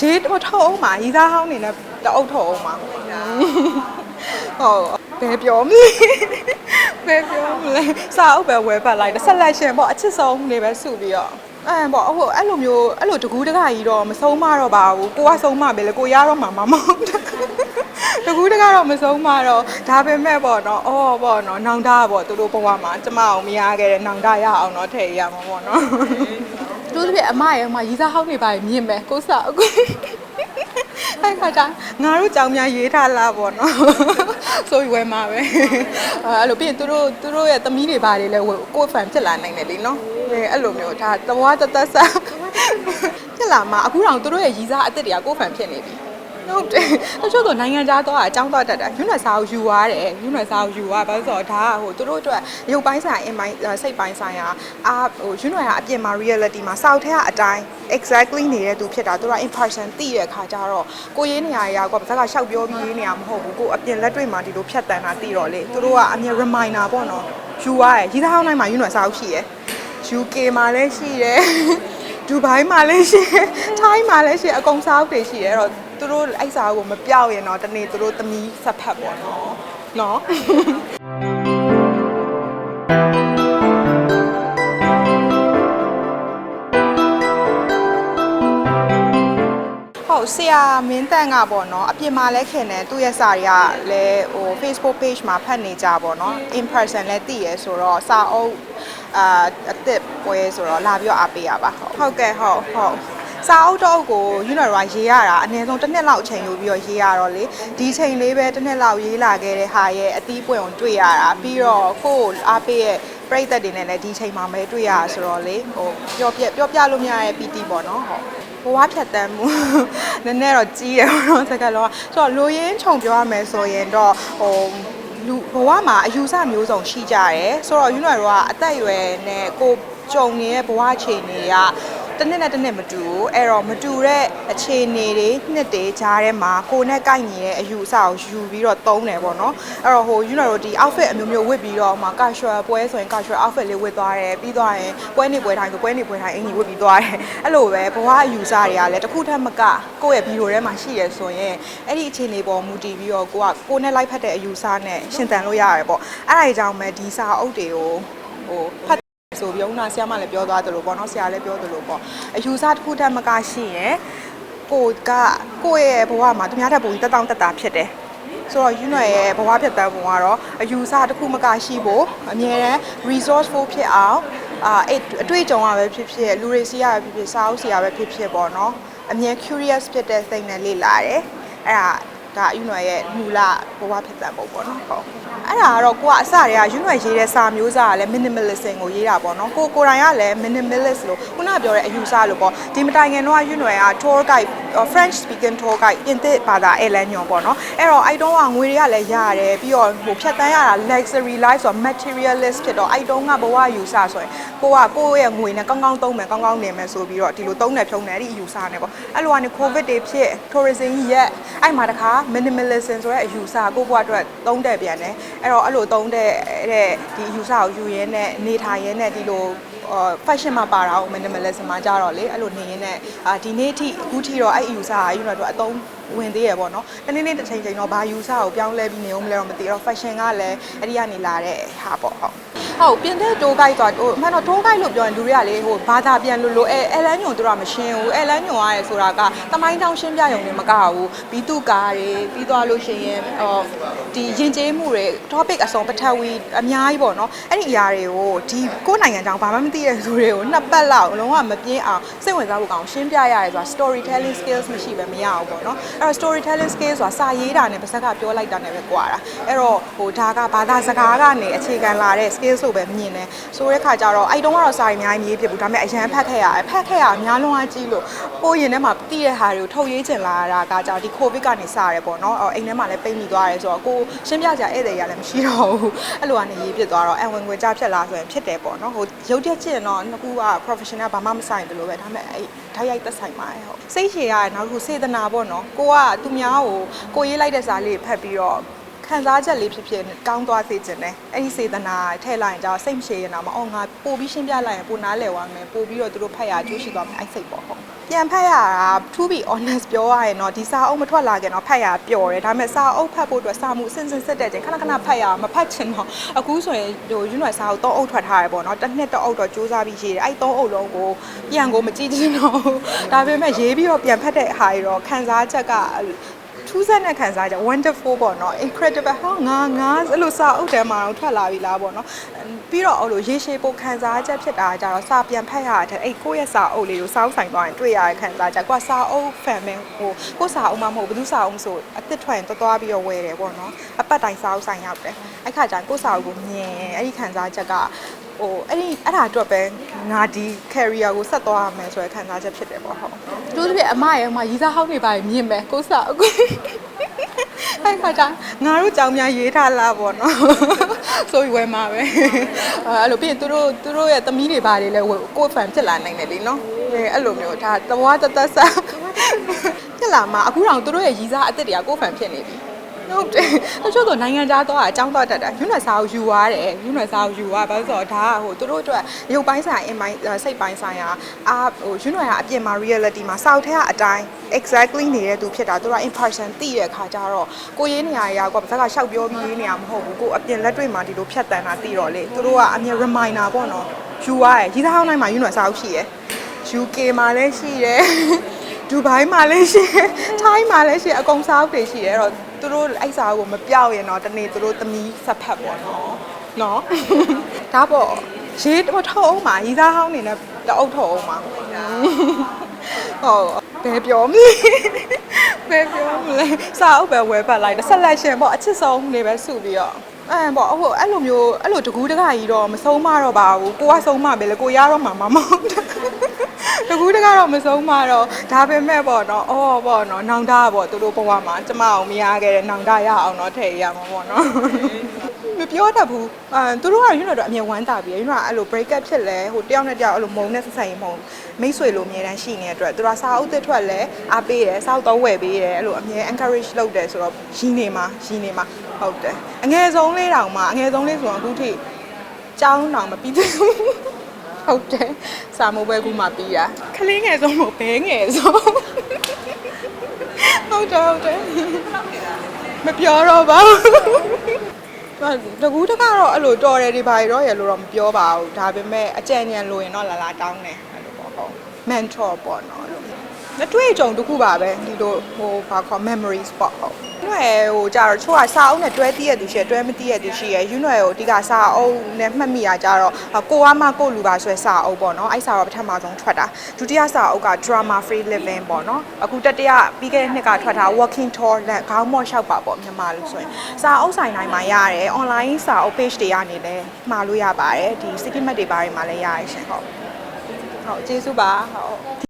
ရေးတော့ထုတ်အောင်ပါရီးသားဟောင်းနေနဲ့တအုပ်ထုတ်အောင်ပါဟုတ်ဘယ်ပြောမလဲဘယ်ပြောမလဲစာအုပ်ပဲဝယ်ဖတ်လိုက်တယ် selection ပေါ့အချစ်ဆုံးနေပဲစုပြီးတော့အဲပေါ့ဟိုအဲ့လိုမျိုးအဲ့လိုတကူးတကကြီးတော့မဆုံးမတော့ပါဘူးကိုကဆုံးမပဲလေကိုရတော့မှာမမဟုတ်တကူးတကတော့မဆုံးမတော့ဒါပေမဲ့ပေါ့နော်အော်ပေါ့နော်နောင်တပေါ့သူတို့ဘဝမှာကျမအောင်မရခဲ့တဲ့နောင်တရအောင်တော့ထည့်ရမှာပေါ့နော် တို့တပြည့်အမရဲ့အမရီစားဟောင်းနေပါမြင်မယ်ကိုစားအခုအဲ့ခါကျငါတို့ကြောင်များရေးထားလားပေါ့နော်ဆိုပြီးဝယ်မှာပဲအဲ့လိုပြီးရင်သူတို့သူတို့ရဲ့သမီးတွေဘာတွေလဲကိုယ်ဖန်ဖြစ်လာနိုင်တယ်လीနော်အဲ့လိုမျိုးဒါသဘောတသက်ဆက်ဖြစ်လာမှာအခုတောင်သူတို့ရဲ့ရီစားအစ်စ်တွေကကိုယ်ဖန်ဖြစ်နေပြီ ဟုတ်တယ်တချို့ဆိုနိုင်ငံခြားသွားအကြောင်းသွားတတ်တာယူနွယ်စာကိုယူသွားတယ်ယူနွယ်စာကိုယူသွားဘာလို့ဆိုတော့ဒါကဟိုသူတို့အတွက်ရုပ်ပိုင်းဆိုင်ရာအင်ပိုင်းစိတ်ပိုင်းဆိုင်ရာအာဟိုယူနွယ်ကအပြင်မှာ reality မှာစောက်ထဲကအတိုင်း exactly နေတဲ့သူဖြစ်တာသူက in person သိတဲ့အခါကျတော့ကိုရေးနေရရာကပါဇက်ကရှောက်ပြောပြီးရေးနေရမဟုတ်ဘူးကိုအပြင်လက်တွေ့မှာဒီလိုဖြတ်တန်းတာသိတော့လေသူတို့ကအမြဲ reminder ပေါ့နော်ယူသွားရယ်ရီးသားဟောင်းတိုင်းမှာယူနွယ်စာအုပ်ရှိရယ် UK မှာလည်းရှိတယ်ဒူဘိုင်းမှာလည်းရှိတယ်ထိုင်းမှာလည်းရှိတယ်အကုန်စာအုပ်တွေရှိတယ်အဲ့တော့ သူတို့အဲ့စာအုပ်ကိုမပြောက်ရင်တော့တနေ့သူတို့သမီးဆက်ဖက်ပေါ့နော်နော်ဟုတ်ဆရာမင်းတန်ကပေါ့နော်အပြင်မှာလဲခင်တယ်သူ့ရဲ့စာတွေကလည်းဟို Facebook page မှာဖတ်နေကြပေါ့နော် in person လည်းသိရဆိုတော့စာအုပ်အာအစ်စ်ပွဲဆိုတော့လာပြီးတော့အားပေးရပါဟုတ်ဟုတ်ကဲ့ဟုတ်ဟုတ် စာအုပ်တော့ကို Unira ရေးရတာအနည်းဆုံးတစ်နှစ်လောက်အချိန်ယူပြီးတော့ရေးရတော့လေဒီချိန်လေးပဲတစ်နှစ်လောက်ရေးလာခဲ့တဲ့ဟာရဲ့အသီးပွင့်ကိုတွေ့ရတာပြီးတော့ကိုယ့်ကိုအားပေးရဲ့ပြိသက်တွေနဲ့လည်းဒီချိန်မှာပဲတွေ့ရတာဆိုတော့လေဟိုပြောပြပြောပြလို့မရတဲ့ PT ပေါ့နော်ဟုတ်ဘဝဖြတ်တန်းမှုနည်းနည်းတော့ကြီးတယ်ပေါ့နော်စကားလုံးကဆိုတော့လိုရင်းခြုံပြောရမယ်ဆိုရင်တော့ဟိုလူဘဝမှာအယူဆမျိုးစုံရှိကြတယ်ဆိုတော့ယူနွယ်တို့ကအသက်အရွယ်နဲ့ကိုကြုံနေတဲ့ဘဝအခြေအနေက တစ်နှစ်နဲ့တစ်နှစ်မတူဘူးအဲ့တော့မတူတဲ့အခြေအနေတွေနှစ်တွေကြားထဲမှာကိုနဲ့ကိုက်ညီတဲ့အယူအဆကိုယူပြီးတော့သုံးတယ်ပေါ့နော်အဲ့တော့ဟိုယူနွယ်တို့ဒီ outfit အမျိုးမျိုးဝတ်ပြီးတော့မှ casual ပွဲဆိုရင် casual outfit လေးဝတ်သွားတယ်ပြီးသွားရင်ပွဲနေပွဲတိုင်းဆိုပွဲနေပွဲတိုင်းအင်ကြီးဝတ်ပြီးသွားတယ်အဲ့လိုပဲဘဝအယူဆတွေကလည်းတစ်ခုထက်မကကိုယ့်ရဲ့ဗီဒီယိုထဲမှာရှိရဆိုရင်အဲ့ဒီအခြေအနေပေါ်မူတည်ပြီးတော့ကိုကကိုနဲ့လိုက်ဖက်တဲ့အယူဆနဲ့ရှင်းတန်လို့ရတယ်ပေါ့အဲ့ဒါကြီးကြောင့်ပဲဒီစာအုပ်တွေကိုဟိုဖတ် ဆိုပြီးဦးနာဆရာမလည်းပြောသွားသလိုပေါ့နော်ဆရာလည်းပြောသလိုပေါ့အယူဆတစ်ခုတည်းမကရှိရင်ကိုကကိုယ့်ရဲ့ဘဝမှာသူများထက်ပိုပြီးတက်တောင့်တက်တာဖြစ်တယ်ဆိုတော့ယူနွယ်ရဲ့ဘဝဖြစ်တဲ့ပုံကတော့အယူဆတစ်ခုမကရှိဖို့အမြဲတမ်း resourceful ဖြစ်အောင်အာအဲ့အတွေ့အကြုံရပဲဖြစ်ဖြစ်လူတွေစီရပဲဖြစ်ဖြစ်စာအုပ်စီရပဲဖြစ်ဖြစ်ပေါ့နော်အမြဲ curious ဖြစ်တဲ့စိတ်နဲ့လေ့လာတယ်အဲ့ဒါဒါယူနွယ်ရဲ့မူလဘဝဖြစ်တဲ့ပုံပေါ့နော်ဟုတ် အဲ့ဒါကတော့ကိုကအစတွေကယူနွယ်ရေးတဲ့စာမျိုးစာကလည်း minimalism ကိုရေးတာပေါ့နော်ကိုကိုယ်တိုင်ကလည်း minimalist လို့ခုနကပြောတဲ့အယူဆလို့ပေါ့ဒီမတိုင်ခင်တော့ယူနွယ်က tour guide French speaking tour guide ပြင်သစ်ဘာသာအဲလန်ညွန်ပေါ့နော်အဲ့တော့အဲ့တော့ကငွေတွေကလည်းရတယ်ပြီးတော့ဟိုဖြတ်တန်းရတာ luxury life ဆိုတော့ materialist ဖြစ်တော့အဲ့တုန်းကဘဝယူဆဆိုရင်ကိုကကိုယ့်ရဲ့ငွေနဲ့ကောင်းကောင်းသုံးမယ်ကောင်းကောင်းနေမယ်ဆိုပြီးတော့ဒီလိုသုံးတယ်ဖြုံတယ်အဲ့ဒီယူဆနေပေါ့အဲ့လိုကနေ covid တွေဖြစ် tourism ရက်အဲ့မှာတခါ minimalism ဆိုတဲ့အယူဆကိုယ့်ဘဝအတွက်သုံးတယ်ပြန်တယ်အဲ့တော့အဲ့လိုသုံးတဲ့တဲ့ဒီအယူဆကိုယူရင်းနဲ့နေထိုင်ရင်းနဲ့ဒီလို fashion မှာပါတာကို minimalism မှာကြတော့လေအဲ့လိုနေရင်းနဲ့အာဒီနေ့ထိအခုထိတော့အဲ့ user ကယူတော့အသုံးဝင်သေးရပေါ့နော်တနေ့နေ့တစ်ချိန်ချိန်တော့ဘာ user ကိုပြောင်းလဲပြီးနေအောင်မလဲတော့မသိတော့ fashion ကလည်းအဲ့ဒီကနေလာတဲ့ဟာပေါ့ဟုတ် ဟုတ်ပြင်တဲ့ tour guide ဆိုတော့အမှန်တော့ tour guide လို့ပြောရင်လူတွေကလေဟိုဘာသာပြန်လို့လို့အဲအဲလန်းညွန်တို့ကမရှင်းဘူးအဲလန်းညွန်ရတယ်ဆိုတာကတမိုင်းတောင်ရှင်းပြရုံနဲ့မကဘူးဘီတုကားတွေပြီးသွားလို့ရှိရင်ဟောဒီယဉ်ကျေးမှုတွေ topic အစုံပထဝီအများကြီးပေါ့နော်အဲ့ဒီအရာတွေကိုဒီကိုယ့်နိုင်ငံကြောင်ဘာမှမသိတဲ့သူတွေကိုနှစ်ပတ်လောက်လုံးဝမပြင်းအောင်စိတ်ဝင်စားဖို့ကောင်းရှင်းပြရတယ်ဆိုတာ storytelling skills မရှိဘဲမရဘူးပေါ့နော်အဲ့တော့ storytelling skills ဆိုတာစာရေးတာနဲ့ပါစက်ကပြောလိုက်တာနဲ့ပဲကွာတာအဲ့တော့ဟိုဒါကဘာသာစကားကနေအခြေခံလာတဲ့ skills လို့ပဲမြင်တယ်ဆိုတဲ့ခါကျတော့အဲ့တုန်းကတော့စာရီအများကြီးမရေးဖြစ်ဘူးဒါပေမဲ့အရန်ဖတ်ခဲ့ရတယ်ဖတ်ခဲ့ရအများလုံးအားကြီးလို့ကိုရင်ထဲမှာတည်တဲ့ဟာတွေကိုထုတ်ရေးချင်လာတာကကြောင့်ဒီ covid ကနေစရဲပေါ့နော်အိမ်ထဲမှာလည်းပိတ်မိသွားတယ်ဆိုတော့ကိုရှင်းပြကြဧည့်သည်ရလည်းမရှိတော့ဘူးအဲ့လိုကနေရေးဖြစ်သွားတော့အဝင်ငွေကြဖြစ်လာဆိုရင်ဖြစ်တယ်ပေါ့နော်ဟိုရုပ်တက်ချင်တော့နှစ်ခုက professional ဘာမှမဆိုင်ဘူးလို့ပဲဒါပေမဲ့အဲ့ဓာတ်ရိုက်သက်ဆိုင်ပါတယ်ဟုတ်စိတ်ရှည်ရတယ်နောက်တစ်ခုစေတနာပေါ့နော်ကိုကသူများကိုကိုရေးလိုက်တဲ့စာလေးဖတ်ပြီးတော့ ခံစားချက်လေးဖြစ်ဖြစ်ကောင်းသွားစေချင်တယ်အဲ့ဒီစေတနာထည့်လိုက်ရင်ကြောင့်စိတ်မရှည်ရင်တော့မအောင်ငါပို့ပြီးရှင်းပြလိုက်ရင်ပို့နားလည်သွားမယ်ပို့ပြီးတော့သူတို့ဖတ်ရအကျိုးရှိသွားမယ်အဲ့စိတ်ပေါ့ဟုတ်ပြန်ဖတ်ရတာ to be honest ပြောရရင်တော့ဒီစာအုပ်မထွက်လာခင်တော့ဖတ်ရပျော်တယ်ဒါပေမဲ့စာအုပ်ဖတ်ဖို့အတွက်စာမှုစဉ်စဉ်စစ်တဲ့ချိန်ခဏခဏဖတ်ရမဖတ်ချင်တော့အခုဆိုရင်ဟိုယူနွယ်စာအုပ်၃အုပ်ထွက်ထားရပေါ့နော်တစ်နှစ်တစ်အုပ်တော့စူးစမ်းပြီးရေးတယ်အဲ့၃အုပ်လုံးကိုပြန်ကိုမကြည့်ချင်တော့ဘူးဒါပေမဲ့ရေးပြီးတော့ပြန်ဖတ်တဲ့ဟာတွေတော့ခံစားချက်က ထူးဆန်းတဲ့ခံစားချက် wonderful ပေါ့နော် incredible ဟောငါငါအဲ့လိုစာအုပ်ထဲမှာတော့ထွက်လာပြီလားပေါ့နော်ပြီးတော့အဲ့လိုရေးရှည်ဖို့ခံစားချက်ဖြစ်တာကြတော့စာပြန်ဖတ်ရတဲ့အဲ့ကိုယ့်ရဲ့စာအုပ်လေးကိုစောင်းဆိုင်သွားရင်တွေ့ရတဲ့ခံစားချက်ကိုကစာအုပ် fan ပဲဟိုကိုယ့်စာအုပ်မှမဟုတ်ဘူးဘယ်သူစာအုပ်မဆိုအသစ်ထွက်ရင်တွားတွားပြီးတော့ဝယ်တယ်ပေါ့နော်အပတ်တိုင်းစာအုပ်ဆိုင်ရောက်တယ်အဲ့ခါကျရင်ကိုယ့်စာအုပ်ကိုမြင်အဲ့ဒီခံစားချက်က ဟိုအဲ့ဒီအဲ့ဒါအတွက်ပဲငါဒီ career ကိုဆက်သွားရမယ်ဆိုတဲ့ခံစားချက်ဖြစ်တယ်ပေါ့ဟုတ်တို့တပြည့်အမရဲ့အမရီးစားဟောင်းနေပါမြင်မယ်ကိုယ့်စာအုပ်ကိုအဲ့ခါကျငါတို့ကြောင်များရေးထားလားပေါ့နော်ဆိုပြီးဝယ်မှာပဲအဲ့လိုပြီးရင်သူတို့သူတို့ရဲ့သမီးတွေဘာတွေလဲကိုယ့်ဖန်ဖြစ်လာနိုင်တယ်လीနော်အဲ့လိုမျိုးဒါသဘောတသက်ဆက်ဖြစ်လာမှာအခုတော့သူတို့ရဲ့ရီးစားအစ်စ်တွေကကိုယ့်ဖန်ဖြစ်နေပြီ ဟုတ်တယ်တချို့တော့နိုင်ငံခြားသွားတာအကြောင်းသွားတတ်တာယူနွယ်စာကိုယူသွားတယ်ယူနွယ်စာကိုယူသွားဘာလို့ဆိုတော့ဒါကဟိုသူတို့အတွက်ရုပ်ပိုင်းဆိုင်အင်ပိုင်းစိတ်ပိုင်းဆိုင်ရာအာဟိုယူနွယ်ကအပြင်မှာ reality မှာစောက်ထဲကအတိုင်း exactly နေတဲ့သူဖြစ်တာသူက in person သိတဲ့အခါကျတော့ကိုရေးနေရရာကဘက်ကရှောက်ပြောပြီးရေးနေရမဟုတ်ဘူးကိုအပြင်လက်တွေ့မှာဒီလိုဖြတ်တန်းတာသိတော့လေသူတို့ကအမြဲ reminder ပေါ့နော်ယူသွားရယ်ရီးသားဟောင်းတိုင်းမှာယူနွယ်စာအုပ်ရှိရယ် UK မှာလည်းရှိရယ်ဒူဘိုင်းမှာလည်းရှိတယ်။ထိုင်းမှာလည်းရှိတယ်အကုန်စားအုပ်တွေရှိတယ်။အဲ့တော့ သူတို့အဲ့စားကိုမပြောက်ရင်တော့တနေ့သူတို့သမီးဆက်ဖက်ပေါ့နော်။နော်။ဒါပေါ့ရေးတော့ထုတ်အောင်ပါရီးသားဟောင်းနေနဲ့တအုပ်ထုတ်အောင်ပါ။ဟုတ်ဘယ်ပြောမလဲဘယ်ပြောမလဲစာအုပ်ပဲဝယ်ပတ်လိုက်တယ် selection ပေါ့အချစ်ဆုံးနေပဲစုပြီးတော့အဲပေါ့ဟိုအဲ့လိုမျိုးအဲ့လိုတကူးတကကြီးတော့မဆုံးမတော့ပါဘူးကိုကဆုံးမပဲလေကိုရတော့မှာမမဟုတ်ဘူး တကူးတကတော့မဆုံးမတော့ဒါပေမဲ့ပေါ့နော်အော်ပေါ့နော်နောင်တပေါ့သူတို့ဘဝမှာကျမအောင်မရခဲ့တဲ့နောင်တရအောင်တော့ထည့်ရမှာပေါ့နော်မပြောတတ်ဘူးအဲသူတို့ကယူနို့တော့အမြဲဝမ်းတာပြီးယူနို့ကအဲ့လို break up ဖြစ်လဲဟိုတယောက်နဲ့တယောက်အဲ့လိုမုံနဲ့ဆက်ဆံရင်မုံမိတ်ဆွေလိုအမြဲတမ်းရှိနေတဲ့အတွက်သူတို့ကစာအုပ်သစ်ထွက်လဲအားပေးတယ်စာအုပ်တော့ဝယ်ပေးတယ်အဲ့လိုအမြဲ encourage လုပ်တယ်ဆိုတော့ရင်းနေမှာရင်းနေမှာဟုတ်တယ်အငယ်ဆုံးလေးတောင်မှအငယ်ဆုံးလေးဆိုတော့အခုထိကြောင်းတောင်မပြီးသေးဘူး ဟုတ်တယ်စာမိုးပွဲကူမှပြီးတာခလေးငယ်ဆုံးမဟုတ်ဘဲငယ်ဆုံးဟုတ်တယ်ဟုတ်တယ်မပြောတော့ပါဘူးတကူးတကတော့အဲ့လိုတော်တယ်ဒီဘာတွေတော့ရလို့တော့မပြောပါဘူးဒါပေမဲ့အကြံဉာဏ်လိုရင်တော့လာလာတောင်းတယ်အဲ့လိုပေါ့ဟုတ် mentor ပေါ့နော် အဲ့လိုလက်တွေ့ကြုံတစ်ခုပါပဲဒီလိုဟိုဘာခေါ် memories ပေါ့ဟုတ်ရွယ်ဟိုကြတော့ချို့ကစာအုပ်နဲ့တွဲတည့်ရသူရှိရတွဲမတည့်ရသူရှိရယူနွယ်ကိုဒီကစာအုပ်နဲ့မှတ်မိရကြတော့ကိုကမှကိုလူပါဆွဲစာအုပ်ပေါ့နော်အဲ့စာတော့ပထမဆုံးထွက်တာဒုတိယစာအုပ်က drama free living ပေါ့နော်အခုတတိယပြီးခဲ့တဲ့နှစ်ကထွက်တာ walking tour လက်ခေါင်းမော့လျှောက်ပါပေါ့မြန်မာလို့ဆိုရင်စာအုပ်ဆိုင်တိုင်းမှာရတယ် online စာအုပ် page တွေကနေလည်းမှာလို့ရပါတယ်ဒီ city map တွေဘာတွေမှာလည်းရရရှင်ဟုတ်ဟုတ်ကျေးဇူးပါဟုတ်